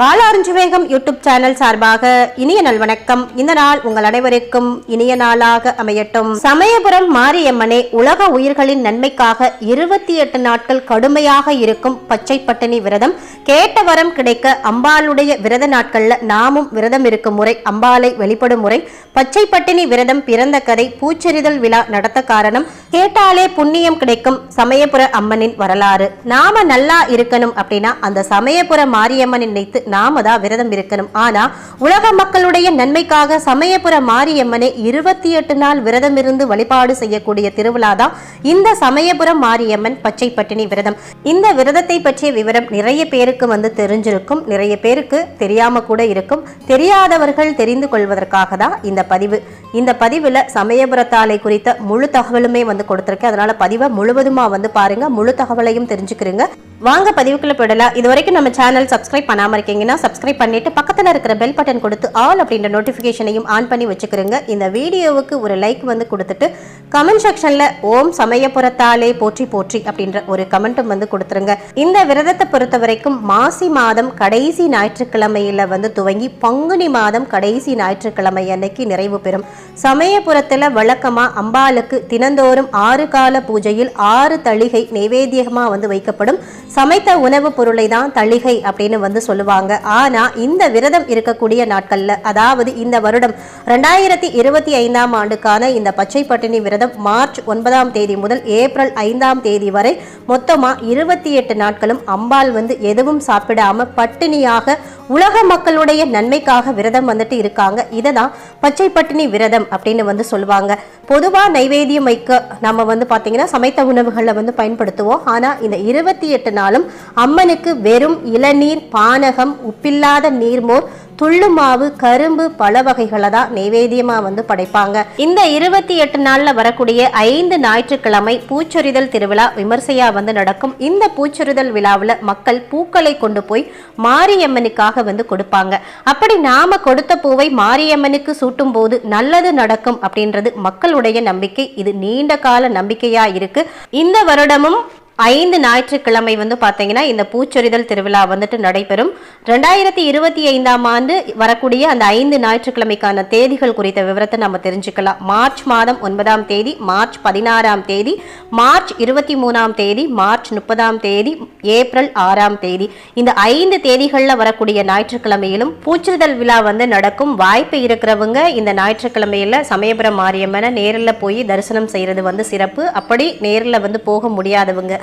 பாலாரஞ்சு வேகம் YouTube channel சார்பாக இனிய நல்வணக்கம் இந்த நாள் உங்கள் அனைவருக்கும் இனிய நாளாக அமையட்டும். சமயபுரம் மாரியம்மனே உலக உயிர்களின் நன்மைக்காக இருபத்தி எட்டு நாட்கள் கடுமையாக இருக்கும் பச்சை பட்டினி விரதம் கேட்ட வரம் கிடைக்க அம்பாளுடைய விரத நாட்கள்ல நாமும் விரதம் இருக்கும் முறை அம்பாளை வெளிப்படும் முறை பச்சை பட்டினி விரதம் பிறந்த கதை பூச்செறிதல் விழா நடத்த காரணம் கேட்டாலே புண்ணியம் கிடைக்கும் சமயபுர அம்மனின் வரலாறு. நாம நல்லா இருக்கணும் அப்படின்னா அந்த சமயபுர மாரியம்மனை நினைத்து நாம தான் விரதம் இருக்கணும். ஆனா உலக மக்களுடைய நன்மைக்காக சமயபுர மாரியம்மனை இருபத்தி எட்டு நாள் விரதம் இருந்து வழிபாடு செய்யக்கூடிய திருவிழா தான் இந்த சமயபுரம் மாரியம்மன் பச்சை பட்டினி விரதம். இந்த விரதத்தை பற்றிய விவரம் நிறைய பேருக்கு வந்து தெரிஞ்சிருக்கும். நிறைய பேருக்கு தெரியாம கூட இருக்கும். தெரியாதவர்கள் தெரிந்து கொள்வதற்காக தான் இந்த பதிவு. இந்த பதிவில் சமயபுரத்தாலை குறித்த முழு தகவலுமே வந்து கொடுத்துருக்கேன். அதனால பதிவை முழுவதுமா வந்து பாருங்க. முழு தகவலையும் தெரிஞ்சுக்கிறீங்க வாங்க பதிவுக்குள்ள போயிடலாம். இது வரைக்கும் நம்ம சேனல் சப்ஸ்கிரைப் பண்ணாமல் இருக்கீங்க இருக்கீங்கன்னா சப்ஸ்கிரைப் பண்ணிவிட்டு பக்கத்துல இருக்கிற பெல் பட்டன் கொடுத்து ஆல் அப்படின்ற நோட்டிஃபிகேஷனையும் ஆன் பண்ணி வச்சுக்கிறீங்க. இந்த வீடியோவுக்கு ஒரு லைக் வந்து கொடுத்துட்டு கமெண்ட் செக்ஷன்ல ஓம் சமயபுரத்தாலே போற்றி போற்றி அப்படின்ற ஒரு கமெண்ட்டும் வந்து கொடுத்துருங்க. இந்த விரதத்தை பொறுத்த வரைக்கும் மாசி மாதம் கடைசி ஞாயிற்றுக்கிழமையில் வந்து துவங்கி பங்குனி மாதம் கடைசி ஞாயிற்றுக்கிழமை அன்னைக்கு நிறைவு பெறும். சமயபுரத்துல வழக்கமா அம்பாளுக்கு தினந்தோறும் ஆறு கால பூஜையில் ஆறு தளிகை நைவேத்தியமாக வந்து வைக்கப்படும். சமைத்த உணவுப் பொருளை தான் தளிகை அப்படின்னு வந்து சொல்லுவாங்க. ஆனா இந்த விரதம் இருக்கக்கூடிய நாட்கள்ல அதாவது இந்த வருடம் ரெண்டாயிரத்தி இருபத்தி ஐந்தாம் ஆண்டுக்கான இந்த பச்சை பட்டினி விரதம் மார்ச் ஒன்பதாம் தேதி முதல் ஏப்ரல் ஐந்தாம் தேதி வரை மொத்தமா இருபத்தி எட்டு நாட்களும் அம்பாள் வந்து எதுவும் சாப்பிடாம பட்டினியாக உலக மக்களுடைய நன்மைக்காக விரதம் வந்துட்டு இருக்காங்க. இதை தான் பச்சை பட்டினி விரதம் அப்படின்னு வந்து சொல்லுவாங்க. பொதுவாக நைவேத்தியம் வைக்க நம்ம வந்து பார்த்தீங்கன்னா சமைத்த உணவுகளை வந்து பயன்படுத்துவோம். ஆனால் இந்த இருபத்தி எட்டு நாளும் அம்மனுக்கு வெறும் இளநீர் பானகம் உப்பில்லாத நீர்மோர் துள்ளு மாவு கரும்பு பல வகைகளை தான் நைவேத்தியமா வந்து படைப்பாங்க. இந்த இருபத்தி எட்டு நாள்ல வரக்கூடிய ஐந்து ஞாயிற்றுக்கிழமை பூச்சொரிதல் திருவிழா விமர்சையா வந்து நடக்கும். இந்த பூச்சொரிதல் விழாவில் மக்கள் பூக்களை கொண்டு போய் மாரியம்மனுக்காக வந்து கொடுப்பாங்க. அப்படி நாம கொடுத்த பூவை மாரியம்மனுக்கு சூட்டும் போது நல்லது நடக்கும் அப்படின்றது மக்களுடைய நம்பிக்கை. இது நீண்ட கால நம்பிக்கையா இருக்கு. இந்த வருடமும் ஐந்து ஞாயிற்றுக்கிழமை வந்து பார்த்தீங்கன்னா இந்த பூச்சொரிதல் திருவிழா வந்துட்டு நடைபெறும். ரெண்டாயிரத்தி இருபத்தி ஐந்தாம் ஆண்டு வரக்கூடிய அந்த ஐந்து ஞாயிற்றுக்கிழமைக்கான தேதிகள் குறித்த விவரத்தை நம்ம தெரிஞ்சுக்கலாம். மார்ச் மாதம் ஒன்பதாம் தேதி மார்ச் பதினாறாம் தேதி மார்ச் இருபத்தி மூணாம் தேதி மார்ச் முப்பதாம் தேதி ஏப்ரல் ஆறாம் தேதி. இந்த ஐந்து தேதிகளில் வரக்கூடிய ஞாயிற்றுக்கிழமையிலும் பூச்சொரிதல் விழா வந்து நடக்கும். வாய்ப்பு இருக்கிறவங்க இந்த ஞாயிற்றுக்கிழமையில சமயபுரம் மாரியம்மனை நேரில் போய் தரிசனம் செய்கிறது வந்து சிறப்பு. அப்படி நேரில் வந்து போக முடியாதவங்க.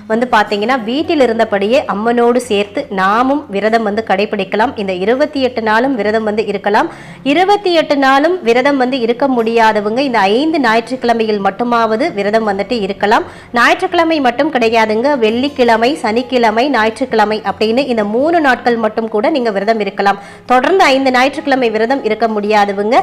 வந்து பார்த்தீங்கன்னா வீட்டில் இருந்தபடியே அம்மனோடு சேர்த்து நாமும் விரதம் வந்து கடைபிடிக்கலாம். இந்த இருபத்தி எட்டு நாளும் விரதம் வந்து இருக்கலாம். இருபத்தி எட்டு நாளும் விரதம் வந்து இருக்க முடியாதவங்க இந்த ஐந்து ஞாயிற்றுக்கிழமையில் மட்டுமாவது விரதம் வந்துட்டு இருக்கலாம். ஞாயிற்றுக்கிழமை மட்டும் கிடையாதுங்க. வெள்ளிக்கிழமை சனிக்கிழமை ஞாயிற்றுக்கிழமை அப்படின்னு இந்த மூணு நாட்கள் மட்டும் கூட நீங்க விரதம் இருக்கலாம். தொடர்ந்து ஐந்து ஞாயிற்றுக்கிழமை விரதம் இருக்க முடியாதவங்க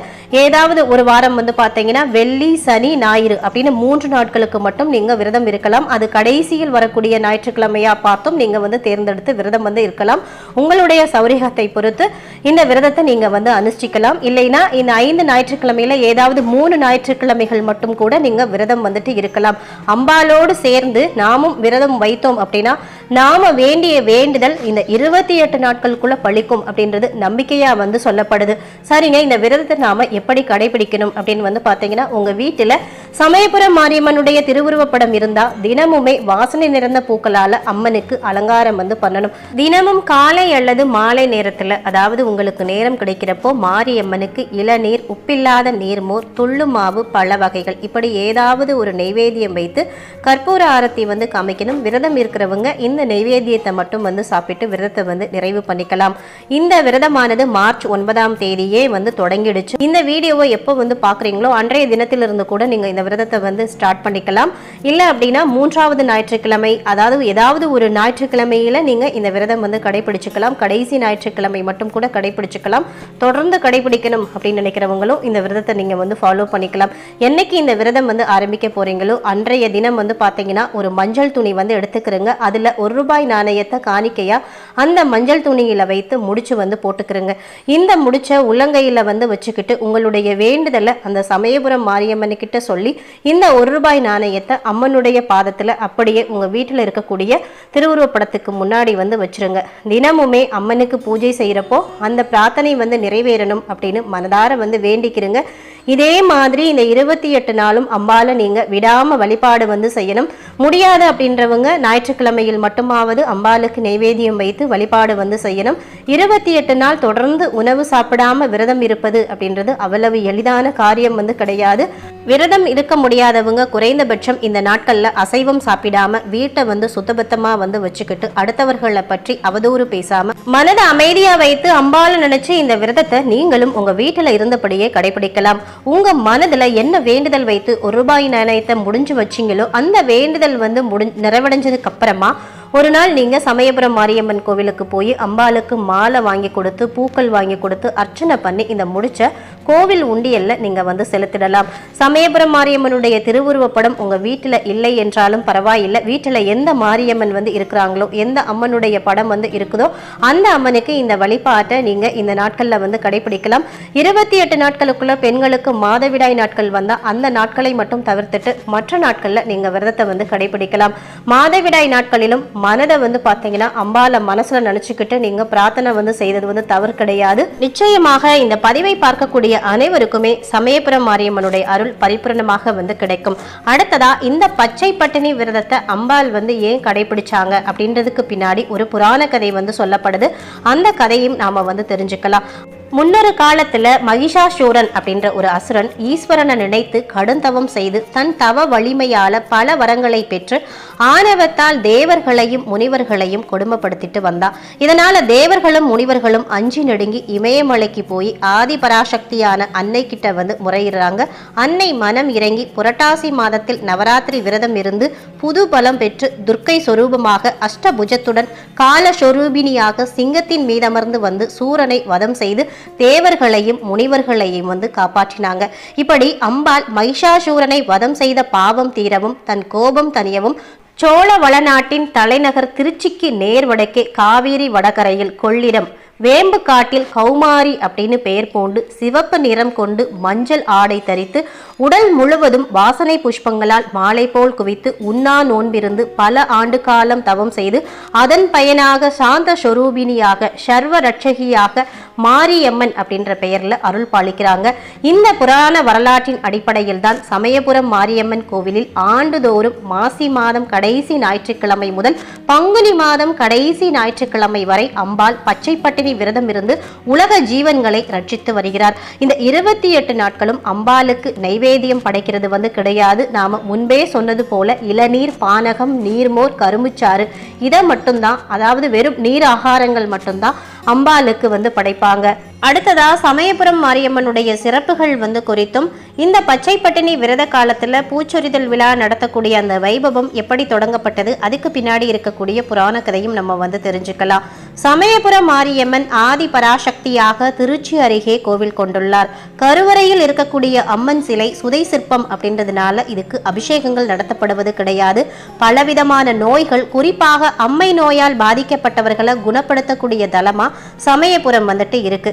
ஏதாவது ஒரு வாரம் வந்து பார்த்தீங்கன்னா வெள்ளி சனி ஞாயிறு அப்படின்னு மூன்று நாட்களுக்கு மட்டும் நீங்க விரதம் இருக்கலாம். அது கடைசியில் வரக்கூடிய ஞாயிற்றுக்கிழமையா பார்த்தும் நீங்க வந்து தேர்ந்தெடுத்து விரதம் வந்து இருக்கலாம். உங்களுடைய சௌரியத்தை பொறுத்து இந்த விரதத்தை நீங்க வந்து அனுஷ்டிக்கலாம். இல்லைன்னா இந்த ஐந்து ஞாயிற்றுக்கிழமையில ஏதாவது மூணு ஞாயிற்றுக்கிழமைகள் மட்டும் கூட நீங்க விரதம் வந்துட்டு இருக்கலாம். அம்பாலோடு சேர்ந்து நாமும் விரதம் வைத்தோம் அப்படின்னா நாம வேண்டிய வேண்டுதல் இந்த இருபத்தி எட்டு நாட்களுக்குள்ள பழிக்கும் அப்படின்றது நம்பிக்கையா வந்து சொல்லப்படுது. சரிங்க இந்த விரதத்தை நாம எப்படி கடைபிடிக்கணும் அப்படின்னு வந்து பாத்தீங்கன்னா உங்க வீட்டுல சமயபுரம் மாரியம்மனுடைய திருவுருவப்படம் இருந்தா தினமுமே வாசனை நிறைந்த பூக்களால அம்மனுக்கு அலங்காரம் வந்து பண்ணணும். தினமும் காலை அல்லது மாலை நேரத்துல அதாவது உங்களுக்கு நேரம் கிடைக்கிறப்போ மாரியம்மனுக்கு இளநீர் உப்பில்லாத நீர்மோர் துள்ளு மாவு பழ வகைகள் இப்படி ஏதாவது ஒரு நெய்வேத்தியம் வைத்து கற்பூர ஆரத்தி வந்து காமிக்கணும். விரதம் இருக்கிறவங்க இந்த இந்த நைவேத்தியத்தை மட்டும் வந்து சாப்பிட்டு விரதத்தை வந்து நிறைவு பண்ணிக்கலாம். இந்த விரதமானது மார்ச் ஒன்பதாம் தேதியே வந்து தொடங்கிடுச்சு. இந்த வீடியோவை எப்போ வந்து பார்க்குறீங்களோ அன்றைய தினத்திலிருந்து கூட நீங்கள் இந்த விரதத்தை வந்து ஸ்டார்ட் பண்ணிக்கலாம். இல்லை அப்படின்னா மூன்றாவது ஞாயிற்றுக்கிழமை அதாவது ஏதாவது ஒரு ஞாயிற்றுக்கிழமையில் நீங்கள் இந்த விரதம் வந்து கடைபிடிச்சுக்கலாம் கடைசி ஞாயிற்றுக்கிழமை மட்டும் கூட கடைபிடிச்சுக்கலாம் தொடர்ந்து கடைபிடிக்கணும் அப்படின்னு நினைக்கிறவங்களும் இந்த விரதத்தை நீங்கள் வந்து ஃபாலோ பண்ணிக்கலாம். என்னைக்கு இந்த விரதம் வந்து ஆரம்பிக்க போகிறீங்களோ அன்றைய தினம் வந்து பார்த்தீங்கன்னா ஒரு மஞ்சள் துணி வந்து எடுத்துக்கிறோங்க. அதில் ஒரு ரூபாய் நாணயத்தை காணிக்கையா அந்த மஞ்சள் துணியில் வைத்து முடிச்சு வந்து போட்டுக்கிறங்க. இந்த முடிச்ச உள்ளங்கையில் வந்து வச்சுக்கிட்டு உங்களுடைய வேண்டுதலை அந்த சமயபுரம் மாரியம்மனுக்கிட்ட சொல்லி இந்த ஒரு ரூபாய் நாணயத்தை அம்மனுடைய பாதத்தில் அப்படியே உங்கள் வீட்டில் இருக்கக்கூடிய திருவுருவப்படத்துக்கு முன்னாடி வந்து வச்சிருங்க. தினமுமே அம்மனுக்கு பூஜை செய்கிறப்போ அந்த பிரார்த்தனை வந்து நிறைவேறணும் அப்படின்னு மனதார வந்து வேண்டிக்கிறங்க. இதே மாதிரி இந்த இருபத்தி எட்டு நாளும் அம்பால நீங்க விடாம வழிபாடு வந்து செய்யணும். முடியாது அப்படின்றவங்க ஞாயிற்றுக்கிழமையில் மட்டுமாவது அம்பாளுக்கு நைவேத்தியம் வைத்து வழிபாடு வந்து செய்யணும். இருபத்தி எட்டு நாள் தொடர்ந்து உணவு சாப்பிடாம விரதம் இருப்பது அப்படின்றது அவ்வளவு எளிதான காரியம் வந்து கிடையாது. விரதம் இருக்க முடியாதவங்க குறைந்தபட்சம் இந்த நாட்கள்ல அசைவம் சாப்பிடாம வீட்டை வந்து சுத்தபத்தமா வந்து வச்சுக்கிட்டு அடுத்தவர்களை பற்றி அவதூறு பேசாம மனதை அமைதியா வைத்து அம்பால நினைச்சு இந்த விரதத்தை நீங்களும் உங்க வீட்டுல இருந்தபடியே கடைபிடிக்கலாம். உங்க மனதுல என்ன வேண்டுதல் வைத்து ஒரு ரூபாய் நாணயத்தை முடிஞ்சு வச்சீங்களோ அந்த வேண்டுதல் வந்து முடி நிறைவடைஞ்சதுக்கு அப்புறமா ஒரு நாள் நீங்கள் சமயபுரம் மாரியம்மன் கோவிலுக்கு போய் அம்பாளுக்கு மாலை வாங்கி கொடுத்து பூக்கள் வாங்கி கொடுத்து அர்ச்சனை பண்ணி இந்த முடிச்ச கோவில் உண்டியல்ல நீங்கள் வந்து செலுத்திடலாம். சமயபுரம் மாரியம்மனுடைய திருவுருவப்படம் உங்கள் வீட்டில் இல்லை என்றாலும் பரவாயில்லை. வீட்டில் எந்த மாரியம்மன் வந்து இருக்கிறாங்களோ எந்த அம்மனுடைய படம் வந்து இருக்குதோ அந்த அம்மனுக்கு இந்த வழிபாட்டை நீங்கள் இந்த நாட்களில் வந்து கடைபிடிக்கலாம். இருபத்தி எட்டு நாட்களுக்குள்ள பெண்களுக்கு மாதவிடாய் நாட்கள் வந்தால் அந்த நாட்களை மட்டும் தவிர்த்துட்டு மற்ற நாட்களில் நீங்கள் விரதத்தை வந்து கடைபிடிக்கலாம். மாதவிடாய் நாட்களிலும் மனதை வந்து பார்த்தீங்கன்னா அம்பால மனசுல நினைச்சுக்கிட்டு நீங்க பிரார்த்தனை வந்து செய்தது வந்து தவறு கிடையாது. நிச்சயமாக இந்த பதிவை பார்க்கக்கூடிய அனைவருக்குமே சமயபுரம் மாரியம்மனுடைய அருள் பரிபூரணமாக வந்து கிடைக்கும். அடுத்ததா இந்த பச்சை பட்டினி விரதத்தை அம்பாள் வந்து ஏன் கடைபிடிச்சாங்க அப்படின்றதுக்கு பின்னாடி ஒரு புராண கதை வந்து சொல்லப்படுது. அந்த கதையும் நாம வந்து தெரிஞ்சுக்கலாம். முன்னொரு காலத்துல மகிஷாசூரன் அப்படின்ற ஒரு அசுரன் ஈஸ்வரனை நினைத்து கடுந்தவம் செய்து தன் தவ வலிமையால பல வரங்களை பெற்று ஆணவத்தால் தேவர்களையும் முனிவர்களையும் கொடுமைப்படுத்திட்டு வந்தான் இதனால தேவர்களும் முனிவர்களும் அஞ்சி நடுங்கி இமயமலைக்கு போய் ஆதி பராசக்தியான அன்னை கிட்ட வந்து முறையிடுறாங்க. அன்னை மனம் இறங்கி புரட்டாசி மாதத்தில் நவராத்திரி விரதம் இருந்து புது பலம் பெற்று துர்க்கை சொரூபமாக அஷ்டபுஜத்துடன் கால சொரூபினியாக சிங்கத்தின் மீதமர்ந்து வந்து சூரனை வதம் செய்து தேவர்களையும் முனிவர்களையும் வந்து காப்பாற்றினாங்க. இப்படி அம்பாள் மகிஷாசூரனை வதம் செய்த பாவம் தீரவும் தன் கோபம் தனியவும் சோழ வளநாட்டின் தலைநகர் திருச்சிக்கு நேர் வடக்கே காவேரி வடகரையில் கொள்ளிடம் வேம்பு காட்டில் கௌமாரி அப்படின்னு பெயர் பூண்டு சிவப்பு நிறம் கொண்டு மஞ்சள் ஆடை தரித்து உடல் முழுவதும் வாசனை புஷ்பங்களால் மாலை போல் குவித்து உண்ணா நோன்பிருந்து பல ஆண்டு காலம் தவம் செய்து அதன் பயனாக சாந்த சொரூபினியாக சர்வ ரட்சகியாக மாரியம்மன் அப்படின்ற பெயர்ல அருள் பாலிக்கிறாங்க. இந்த புராண வரலாற்றின் அடிப்படையில் தான் சமயபுரம் மாரியம்மன் கோவிலில் ஆண்டுதோறும் மாசி மாதம் கடைசி ஞாயிற்றுக்கிழமை முதல் பங்குனி மாதம் கடைசி ஞாயிற்றுக்கிழமை வரை அம்பாள் பச்சைப்பட்டினி பட்டினி விரதம் இருந்து உலக ஜீவன்களை ரட்சித்து வருகிறார். இந்த இருபத்தி எட்டு நாட்களும் அம்பாளுக்கு நைவேத்தியம் படைக்கிறது வந்து கிடையாது. நாம முன்பே சொன்னது போல இளநீர் பானகம் நீர்மோர் கரும்புச்சாறு இதை மட்டும்தான். அதாவது வெறும் நீர் ஆகாரங்கள் மட்டும்தான். அம்பாளுக்கு வந்து படைப்பாங்க. அடுத்ததா சமயபுரம் மாரியம்மனுடைய சிறப்புகள் வந்து குறித்தும் இந்த பச்சை பட்டினி விரத காலத்துல பூச்சொரிதல் விழா நடத்தக்கூடிய அந்த வைபவம் எப்படி தொடங்கப்பட்டது அதுக்கு பின்னாடி இருக்கக்கூடிய புராண கதையும் நம்ம வந்து தெரிஞ்சுக்கலாம். சமயபுரம் மாரியம்மன் ஆதி பராசக்தியாக திருச்சி அருகே கோவில் கொண்டுள்ளார். கருவறையில் இருக்கக்கூடிய அம்மன் சிலை சுதை சிற்பம் அப்படின்றதுனால இதுக்கு அபிஷேகங்கள் நடத்தப்படுவது கிடையாது. பலவிதமான நோய்கள் குறிப்பாக அம்மை நோயால் பாதிக்கப்பட்டவர்களை குணப்படுத்தக்கூடிய தலமா சமயபுரம் வந்துட்டு இருக்கு.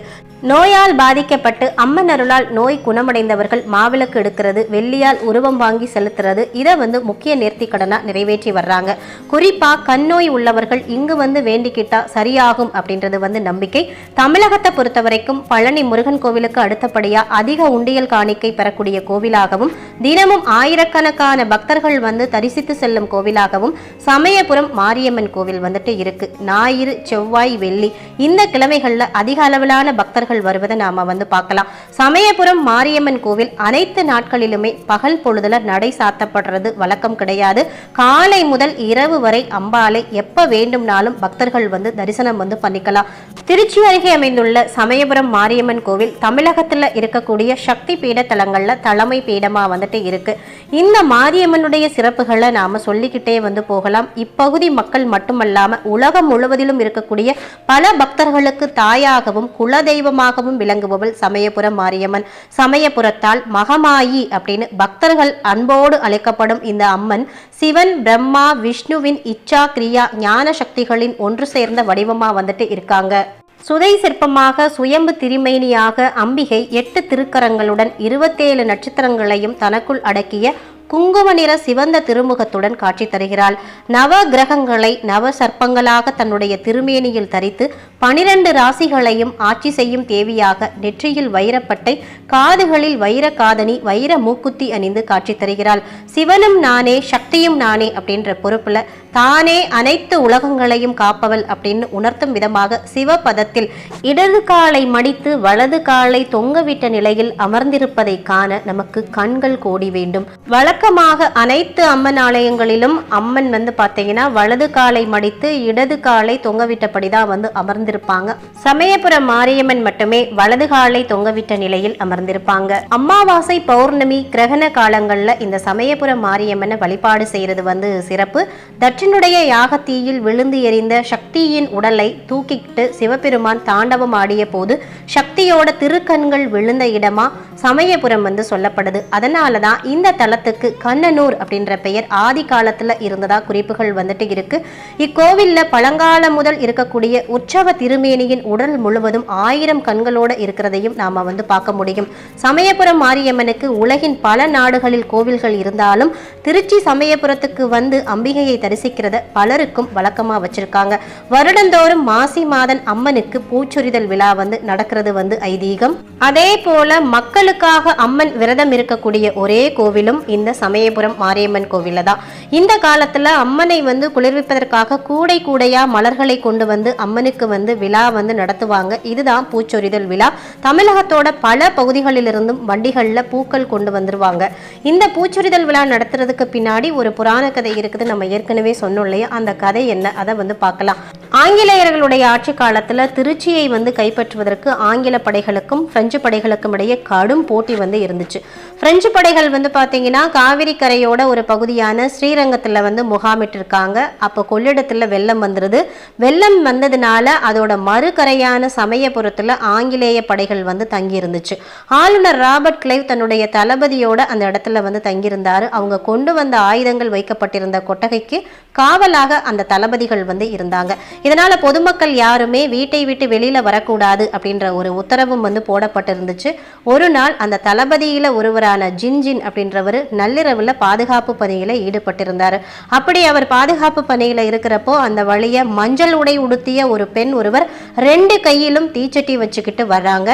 நோயால் பாதிக்கப்பட்டு அம்மன் அருளால் நோய் குணமடைந்தவர்கள் மாவிளக்கு எடுக்கிறது வெள்ளியால் உருவம் வாங்கி செலுத்துறது இதை வந்து முக்கிய நேர்த்தி கடனா நிறைவேற்றி வர்றாங்க. குறிப்பா கண்ணோய் உள்ளவர்கள் இங்கு வந்து வேண்டிக்கிட்டா சரியாகும் அப்படின்றது வந்து நம்பிக்கை. தமிழகத்தை பொறுத்த வரைக்கும் பழனி முருகன் கோவிலுக்கு அடுத்தபடியா அதிக உண்டியல் காணிக்கை பெறக்கூடிய கோவிலாகவும் தினமும் ஆயிரக்கணக்கான பக்தர்கள் வந்து தரிசித்து செல்லும் கோவிலாகவும் சமயபுரம் மாரியம்மன் கோவில் வந்துட்டு இருக்கு. ஞாயிறு செவ்வாய் வெள்ளி இந்த இந்த கிழமைகளில் அதிக அளவிலான பக்தர்கள் வருவதை நாம் வந்து பார்க்கலாம். சமயபுரம் மாரியம்மன் கோவில் அனைத்து நாட்களிலுமே பகல் பொழுதுல நடை சாத்தப்படுறது வழக்கம் கிடையாது. காலை முதல் இரவு வரை அம்பாலை எப்ப வேண்டும்னாலும் பக்தர்கள் வந்து தரிசனம் வந்து பண்ணிக்கலாம். திருச்சி அருகே அமைந்துள்ள சமயபுரம் மாரியம்மன் கோவில் தமிழகத்துல இருக்கக்கூடிய சக்தி பீட தலங்கள்ல தலைமை பீடமா வந்துட்டு இருக்கு. இந்த மாரியம்மனுடைய சிறப்புகளை நாம சொல்லிக்கிட்டே வந்து போகலாம். இப்பகுதி மக்கள் மட்டுமல்லாம உலகம் முழுவதிலும் இருக்கக்கூடிய பல பக்த பக்தர்களுக்கு தாயாகவும் குலதெய்வமாகவும் விளங்குபவள் சமயபுரம் மாரியம்மன். சமயபுரத்தால் மகமாயி அப்படின்னு பக்தர்கள் அன்போடு அழைக்கப்படும் இந்த அம்மன் சிவன் பிரம்மா விஷ்ணுவின் இச்சா கிரியா ஞான சக்திகளின் ஒன்று சேர்ந்த வடிவமா வந்துட்டு இருக்காங்க. சுதை சிற்பமாக சுயம்பு திருமேனியாக அம்பிகை எட்டு திருக்கரங்களுடன் இருபத்தேழு நட்சத்திரங்களையும் தனக்குள் அடக்கிய குங்கும நிற சிவந்த திருமுகத்துடன் காட்சி தருகிறாள். நவ கிரகங்களை நவ சர்ப்பங்களாக தன்னுடைய திருமேனியில் தரித்து பனிரெண்டு ராசிகளையும் ஆட்சி செய்யும் தேவியாக நெற்றியில் வைரப்பட்டை காதுகளில் வைர காதணி வைர மூக்குத்தி அணிந்து காட்சி தருகிறாள். சிவனும் நானே சக்தியும் நானே அப்படின்ற பொறுப்புல தானே அனைத்து உலகங்களையும் காப்பவள் அப்படின்னு உணர்த்தும் விதமாக சிவபதத்தில் இடது காலை மடித்து வலது காலை தொங்கவிட்ட நிலையில் அமர்ந்திருப்பதை காண நமக்கு கண்கள் கோடி வேண்டும். வழக்கமாக அனைத்து அம்மன் ஆலயங்களிலும் அம்மன் வந்து பார்த்தீங்கன்னா வலது காலை மடித்து இடது காலை தொங்கவிட்டபடி தான் வந்து அமர்ந்திருப்பாங்க. சமயபுரம் மாரியம்மன் மட்டுமே வலது காலை தொங்கவிட்ட நிலையில் அமர்ந்திருப்பாங்க. அமாவாசை பௌர்ணமி கிரகண காலங்கள்ல இந்த சமயபுரம் மாரியம்மனை வழிபாடு செய்யறது வந்து சிறப்பு. தட்சினுடைய யாகத்தீயில் விழுந்து எறிந்த சக்தியின் உடலை தூக்கிக்கிட்டு சிவபெருமான் தாண்டவம் ஆடிய போது சக்தியோட திருக்கண்கள் விழுந்த இடமா சமயபுரம் வந்து சொல்லப்படுது. அதனால தான் இந்த தலத்துக்கு கண்ணனூர் அப்படின்ற பெயர் ஆதி காலத்துல இருந்ததா குறிப்புகள் வந்துட்டு இருக்கு. இக்கோவில்ல பழங்காலம் முதல் இருக்கக்கூடிய உற்சவ திருமேனியின் உடல் முழுவதும் ஆயிரம் கண்களோடு இருக்கிறதையும் நாம் வந்து பார்க்க முடியும். சமயபுரம் மாரியம்மனுக்கு உலகின் பல நாடுகளில் கோவில்கள் இருந்தாலும் திருச்சி சமயபுரத்துக்கு வந்து அம்பிகையை தரிசிக்கிறத பலருக்கும் வழக்கமாக வச்சிருக்காங்க. வருடந்தோறும் மாசி மாதன் அம்மனுக்கு பூச்சொரிதல் விழா வந்து நடக்கிறது வந்து ஐதீகம். அதே போல மக்களுக்காக அம்மன் விரதம் இருக்கக்கூடிய ஒரே கோவிலும் இந்த சமயபுரம் மாரியம்மன் கோவில தான். இந்த காலத்துல அம்மனை வந்து குளிர்விப்பதற்காக கூடை கூடையா மலர்களை கொண்டு வந்து அம்மனுக்கு வந்து வந்து விழா வந்து நடத்துவாங்க. இதுதான் பூச்சொரிதல் விழா. தமிழகத்தோட பல பகுதிகளிலிருந்தும் வண்டிகளில் பூக்கள் கொண்டு வந்துருவாங்க. இந்த பூச்சொரிதல் விழா நடத்துறதுக்கு பின்னாடி ஒரு புராண கதை இருக்குது. நம்ம ஏற்கனவே சொன்னோம் இல்லையா? அந்த கதை என்ன? அதை வந்து பார்க்கலாம். ஆங்கிலேயர்களுடைய ஆட்சி காலத்தில் திருச்சியை வந்து கைப்பற்றுவதற்கு ஆங்கில படைகளுக்கும் பிரெஞ்சு படைகளுக்கும் இடையே கடும் போட்டி வந்து இருந்துச்சு. பிரெஞ்சு படைகள் வந்து பார்த்தீங்கன்னா காவிரி கரையோட ஒரு பகுதியான ஸ்ரீரங்கத்தில் வந்து முகாமிட்டிருக்காங்க. அப்போ கொள்ளிடத்தில் வெள்ளம் வந்துருது. வெள்ளம் வந்ததுனால அதோட மறுகரையான சமயபுரத்தில் ஆங்கிலேய படைகள் வந்து தங்கியிருந்துச்சு. ஆளுநர் ராபர்ட் கிளைவ் தன்னுடைய தளபதியோட அந்த இடத்துல வந்து தங்கியிருந்தார். அவங்க கொண்டு வந்த ஆயுதங்கள் வைக்கப்பட்டிருந்த கொட்டகைக்கு காவலாக அந்த தளபதிகள் வந்து இருந்தாங்க. இதனால் பொதுமக்கள் யாருமே வீட்டை விட்டு வெளியில் வரக்கூடாது அப்படின்ற ஒரு உத்தரவும் வந்து போடப்பட்டிருந்துச்சு. ஒரு நாள் அந்த தளபதியில் ஒருவரான ஜின்ஜின் அப்படின்றவர் நள்ளிரவில் பாதுகாப்பு பணியில் ஈடுபட்டிருந்தார். அப்படி அவர் பாதுகாப்பு பணியில் இருக்கிறப்போ அந்த வழியை மஞ்சள் உடை உடுத்திய ஒரு பெண் ஒருவர் ரெண்டு கையிலும் தீச்சட்டி வச்சுக்கிட்டு வர்றாங்க.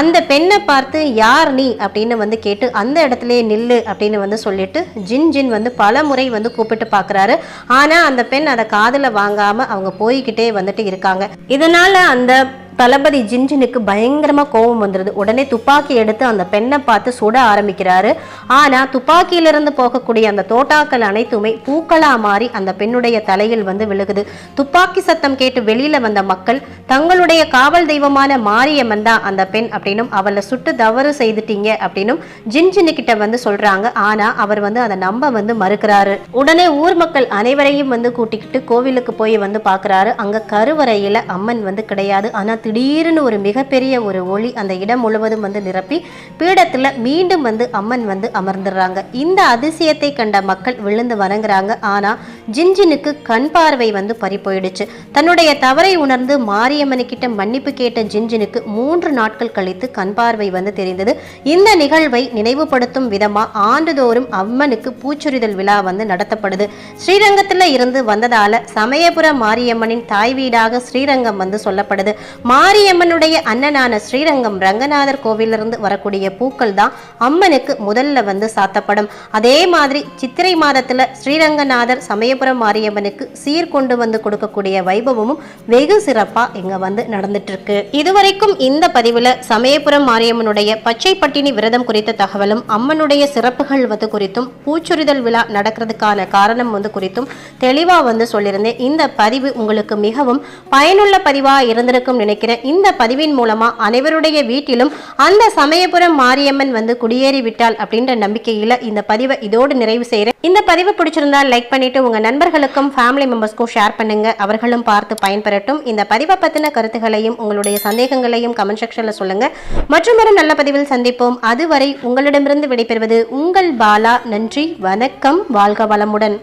அந்த பெண்ணை பார்த்து யார் நீ? அப்படின்னு வந்து கேட்டு அந்த இடத்துலயே நில்லு அப்படின்னு வந்து சொல்லிட்டு ஜின் ஜின் வந்து பல முறை வந்து கூப்பிட்டு பார்க்கறாரு. ஆனா அந்த பெண் அதை காதில் வாங்காம அவங்க போய்கிட்டே வந்துட்டு இருக்காங்க. இதனால அந்த தளபதி ஜின்ஜினுக்கு பயங்கரமாக கோபம் வந்துடுது உடனே துப்பாக்கி எடுத்து அந்த பெண்ணை பார்த்து சுட ஆரம்பிக்கிறாரு. ஆனால் துப்பாக்கியிலிருந்து போகக்கூடிய அந்த தோட்டாக்கள் அனைத்துமே பூக்களாக மாறி அந்த பெண்ணுடைய தலையில் வந்து விழுகுது. துப்பாக்கி சத்தம் கேட்டு வெளியில் வந்த மக்கள் தங்களுடைய காவல் தெய்வமான மாரியம்மன் தான் அந்த பெண் அப்படின்னும் அவளை சுட்டு தவறு செய்துட்டீங்க அப்படின்னும் ஜின்ஜினு கிட்ட வந்து சொல்கிறாங்க ஆனால் அவர் வந்து அதை நம்ப வந்து மறுக்கிறாரு. உடனே ஊர் மக்கள் அனைவரையும் வந்து கூட்டிக்கிட்டு கோவிலுக்கு போய் வந்து பார்க்குறாரு. அங்கே கருவறையில் அம்மன் வந்து கிடையாது. ஆனால் திடீர்னு ஒரு மிகப்பெரிய ஒரு ஒளி அந்த இடம் முழுவதும் வந்து நிரப்பி பீடத்தில் மீண்டும் வந்து அம்மன் வந்து அமர்ந்துடுறாங்க. இந்த அதிசயத்தை கண்ட மக்கள் விழுந்து வணங்குறாங்க. ஆனால் ஜின்ஜினுக்கு கண் பார்வை வந்து பறி போயிடுச்சு. தன்னுடைய தவறை உணர்ந்து மாரியம்மனுக்கிட்ட மன்னிப்பு கேட்ட ஜின்ஜினுக்கு மூன்று நாட்கள் கழித்து கண் பார்வை வந்து தெரிந்தது. இந்த நிகழ்வை நினைவுபடுத்தும் விதமாக ஆண்டுதோறும் அம்மனுக்கு பூச்சொரிதல் விழா வந்து நடத்தப்படுது. ஸ்ரீரங்கத்தில் இருந்து வந்ததால சமயபுர மாரியம்மனின் தாய் வீடாக ஸ்ரீரங்கம் வந்து சொல்லப்படுது. மாரியம்மனுடைய அண்ணனான ஸ்ரீரங்கம் ரங்கநாதர் கோவிலிருந்து வரக்கூடிய பூக்கள் தான் அம்மனுக்கு முதல்ல வந்து சாத்தப்படும். அதே மாதிரி சித்திரை மாதத்தில் ஸ்ரீரங்கநாதர் சமயபுரம் மாரியம்மனுக்கு சீர் கொண்டு வந்து கொடுக்கக்கூடிய வைபவமும் வெகு சிறப்பாக இங்கே வந்து நடந்துட்டுருக்கு. இதுவரைக்கும் இந்த பதிவில் சமயபுரம் மாரியம்மனுடைய பச்சை பட்டினி விரதம் குறித்த தகவலும் அம்மனுடைய சிறப்புகள் வந்து குறித்தும் பூச்சொரிதல் விழா நடக்கிறதுக்கான காரணம் வந்து குறித்தும் தெளிவாக வந்து சொல்லியிருந்தேன். இந்த பதிவு உங்களுக்கு மிகவும் பயனுள்ள பதிவாக இருந்திருக்கும் நினைக்கிறேன். இந்த பதிவின் மூலமா அனைவருடைய வீட்டிலும் அந்த சமயபுரம் மாரியம்மன் வந்து குடியேறி விட்டால் அப்படின்ற நம்பிக்கையில இந்த பதிவை இதோடு நிறைவு செய்கிறேன் இந்த பதிவு பிடிச்சிருந்தா லைக் பண்ணிட்டு உங்க நண்பர்களுக்கும் ஃபேமிலி மெம்பர்ஸ்க்கும் ஷேர் பண்ணுங்க. அவர்களும் பார்த்து பயன்பெறட்டும். இந்த பதிவை பத்தின கருத்துகளையும் உங்களுடைய சந்தேகங்களையும் கமெண்ட் செக்ஷன்ல சொல்லுங்க. மற்றும் ஒரு நல்ல பதிவில் சந்திப்போம். அதுவரை உங்களிடமிருந்து விடைபெறுவது உங்கள் பாலா. நன்றி வணக்கம். வாழ்க வளமுடன்.